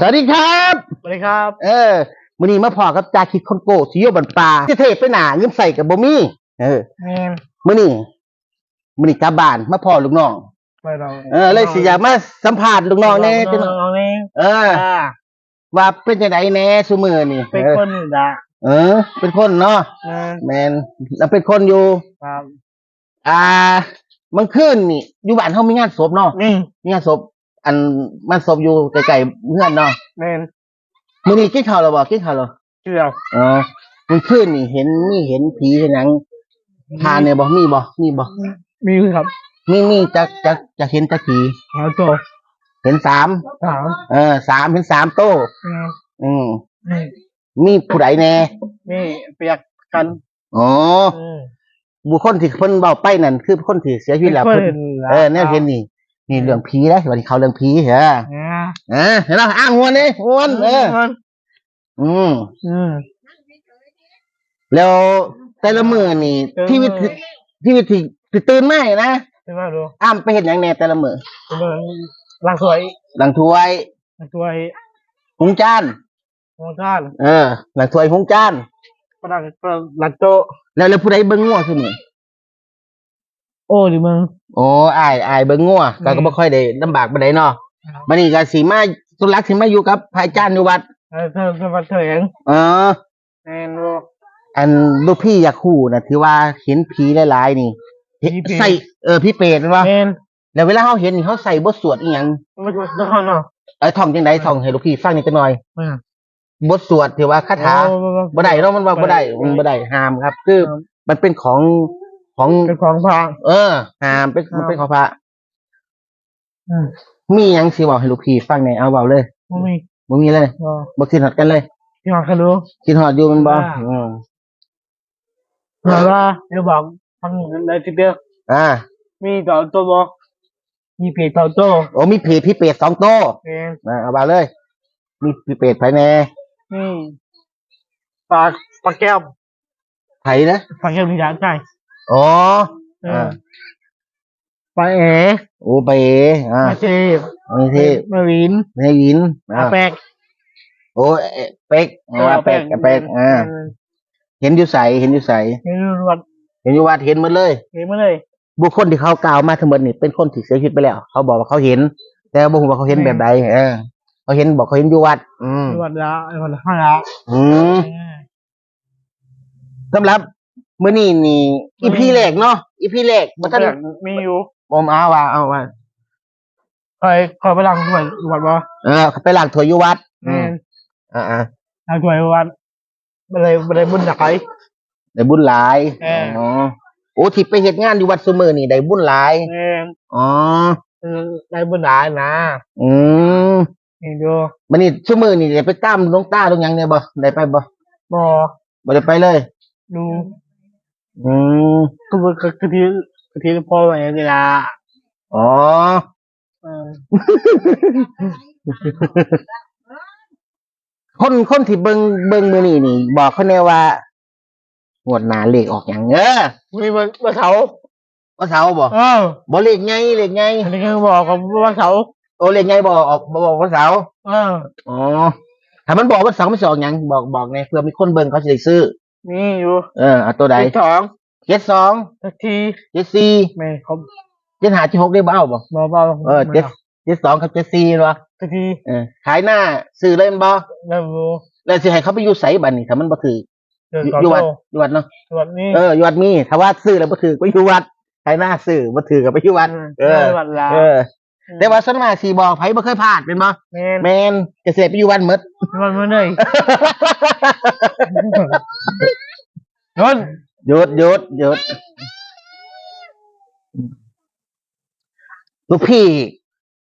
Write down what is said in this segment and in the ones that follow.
สวัสดีครับสวัสดีครับ เออมื้อนี้มาพอกับจาคิดคนโก้สิโยบันปลาที่เทพไปหนาเงินใส่กับบ่มีเออแมนมื้อนี้มื้อนี้กลับบ้านมาพอลูกน้องไปเราเออเลยสิอยากมาสัมภาษณ์ลูกน้องแน่จังน้องนี่เอออ่าว่าเป็นจังไดแน่ซุมื้อนี่เป็นเออคนด่าเออ เป็นคนเนาะแมนแม่นแล้วเป็นคนอยู่ครับ อ่ามันขึ้นนี่อยู่บ้านเฮามีงานศพเนาะนี่มีงานศพ อันมันศพอยู่ไกลๆเพื่อนเนาะแมนมื้อนี้กินข้าวแล้วบ่กินข้าวแล้วเชื่ออ๋อมันขึ้นนี่เห็นมีเห็นผีเห็นหยังทานเนี่ยบ่มีบ่มีบ่มีครับมีมีจะจะจะเห็นจะผีหาตัวเห็นสามสามเออสามเห็นสามโต้อืมอืมนี่มีผู้ใดแน่นี่เปียกกันอ๋ออืมบุคคลที่เพิ่นเว้าไปนั่นคือคนที่เสียชีวิตแล้วเป็นเพิ่นคนเออแนวเห็นนี่ นี่เรื่องผีนะวันนี้เขาเรื่องผีเหรออ่าเออเห็นแล้วอ้างงวนนี่งวนเอออืมอืมแล้วแต่ละมื้อนี่เออชีวิตที่ชีวิตที่ที่ตื่นมานี่นะใช่ไหมดูอ้ามไปเห็นอย่างแน่แต่ละมือเป็นร่างสวยหลังถ้วยร่างสวยหุงจานมองท่านเออหลังถ้วยหุงจานฝรั่งหลังโตะแล้วแล้วผู้ใดเบิ่งงัวซุมื้อ โอ้ดิมึงโอ้อายอายเบิ่งงัวก็อืมก็บ่ค่อยได้ลำบากปานใดเนาะบัดนี้ก็สิมาสุรักสิมาอยู่กับพระอาจารย์อยู่วัดเออเธอเธอมาเถยงเออแมนดูอันลูกพี่อยากคู่น่ะที่ว่าเห็นผีหลายๆนี่เห็นผีเปรตใส่เออพี่เปรตนั่นวะแมนแล้วเวลาเขาเห็นนี่เขาใส่บทสวดอีหยังไม่ใช่ละครเนาะเอ้ยท่องจังไดท่องให้ลูกพี่ฟังนิดจังหน่อยอ่าบทสวดที่ว่าคาถาโอ้บ่ได้เนาะมันว่าบ่ได้มันบ่ได้ห้ามครับ คือครับมันเป็นของ ของเป็นของพระเออห้ามเป็นครับมันเป็นของพระ อืมมีหยังสิเว้าให้ลูกพี่ฟังในอยเอาเว้าเลยไม่มีบ่มีเลยก็บ่คิดฮอดกันเลยที่มาคันดูคิดฮอดอยู่มันบ่อ่า อืมแต่ว่าเดี๋ยวบอกทางในทีเดียวอ่ามีต่อตัวบอกมีเพจต่อตัวโอ้มีผีพี่เป็ดสองโตวเองอ่าเอามาเลย มีพี่เป็ดไผแน่นี่ปลาปลาแก้วไผนะปลาแก้วที่ร้านใช่ อ๋อเออ่าอปลาเอ๋โอ้ไปเออ่าปลาเทพมีที่มาวินในวินปลาอ่าแป๊กโอ้เอ๊ะเป็กอ่าเป็กเป็กอ่าเห็นอยู่ใสเห็นอยู่ใสเห็นวัดเห็นอยู่วัดเห็นหมดเลย เห็นมาเลยบุคคลที่เขากล่าวมาทั้งหมดนี่เป็นคนที่เสียชีวิตไปแล้ว เขาบอกว่าเขาเห็น แต่บ่ฮู้ว่าเขาเห็นแบบใดเออเขาเห็นบอกเขาเห็นอยู่วัด อืมวัดละวัดละห้าละอืมสำหรับ มื้อนี้นี่ อีพีแรกเนาะอีพีแรกบ่ทันมีอยู่ผมเอาว่าเอาว่าคอยคอยไปลังถวยวัดบ่เออเขาไปล้างถ้วยอยู่วัดอืมแม่นอ่าลังถวยวัดบันไดบันไดบุญหนักไๆได้บุญหลายเอออ๋อ๋อโอ้ที่ไปเฮ็ดงานอยู่วัดซุมื้อนี่ได้บุญหลายแม่นอ๋อเออได้บุญหลายนะอืมเห็นดูบัดนี้ซุมื้อนี่ได้ไปตามหลวงตาหลวงหยังเนี่ยบ่ได้ไปบ่บอบ่ได้ไปเลย ดู อืมก็คือกะทิกะทิพ่อมาอย่างนี้ละอ๋อ เออคนคนที่เบิ่งเบิ่งมื้อนี้นี่ บอกเขาแน่ว่างวดหน้าเลขออกหยังเออมีวันวันเสาร์วันเสาร์บ่เออบ่เลขใหญ่เลขใหญ่อันนี้ก็บอกกับวันเสาร์โอ้เลขใหญ่บ่ออกบ่บอกวันเสาร์เออ อ๋อถ้ามันบอกวันเสาร์มันสิออกหยังบอกบอกแน่เพื่อมีคนเบิ่งเขาสิได้ซื้อ มีอยู่เออเอาตัวใดที่สองเจ็ดสองกะทิเจ็ดสี่ไม่ครบเจ็ดห้าเจ็ดหกได้บ่เอาบ่บอเบาเออเจ็ดเจ็ดสองกับเจ็ดสี่วะกะทิเออขายหน้าซื้อเลยแมันบ่แล้วดูแล้วสิให้เขาไปอยู่ไสบัดนี้ถ้ามันบ่ถือเดินอยู่ต่ออยู่วัดอยู่วัดโต้เนาะวันนี้เอออยู่วัดมีถ้าว่าซื้อแล้วบ่ถือไปอยู่วัดขายหน้าซื้อบ่ถือก็ไปอยู่วัดเออวันละเออ แต่ว่าส่วนมากสิบอกไผบ่เคยพลาดเป็นบ่แม่นแม่นเกษตรไปอยู่วัดหมดวันเมื่อไหร่นนหยุดหยุดหยุดลูกพี่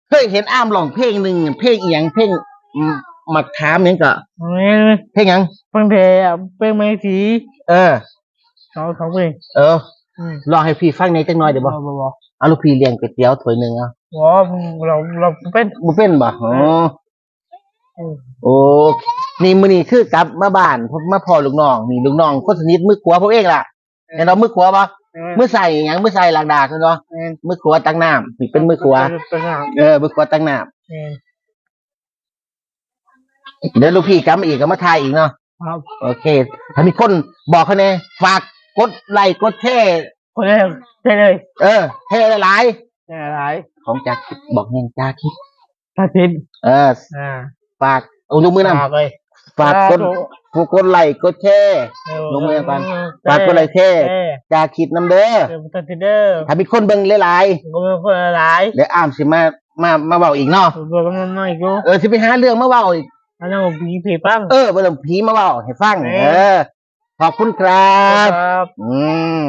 เคยเห็นอ้ามร้องเพลงหนึ่งเพลงอีหยังเพลงอืมมักถามหยังก็แม่นเพลงหยังเพิ่งเทอะเป็นไม้สีเออสองสองเพลงเอออืมลองให้พี่ฟังในอยจังหน่อยเดี๋ยวบบ่อกบอกบอกเอาลูกพี่เลี้ยงก๋วยเตี๋ยวถ้วยหนึงเอา อ๋อเราเราเป็นบ่เป็นบ่อ๋ออืมโอ้นี่มื้อนี้คือกลับมาบ้านผมมาพ่อลูกน้องนี่ลูกน้องคนสนิทมือขวาผมเองล่ะเห็นเรามือขวาบ่มือใส่หยังมือใส่หลักดากเนาะแม่นมือขวาตั้งน้ำนี่เป็นมือขวาเป็นหางเออมือขวาตั้งน้ำแม่นเดี๋ยวลูกพี่กลับมาอีกก็มาทายอีกเนาะครับโอเค ถ้ามีคนบอกเขาเนี่ยฝากกดไลค์กดแชร์คนแรกใช่เลย เออแชร์หลาย ใช่อะไรๆของจากคิดบอกเงินจากคิดถ้าพินเอออ่าฝากเอาลูกมือนำฝากเลยฝากกดผู้กดไลค์กดแชร์ลงมือกันฝากกดไลค์แชร์เออจากคิดน้ำเด้อเดี๋ยวตัดเดอร์ถ้ามีคนเบิ่งหลายก็ไม่คนหลายๆเดี๋ยวอ้ามสิมามามาเว้าอีกเนาะตัวก็มันไม่กูเออสิไปหาเรื่องมาเว้าอีกอันนั้นผมผีผีปั้งเออเรื่องผีมาเว้าให้ฟังเออเออขอบคุณครับครับอืม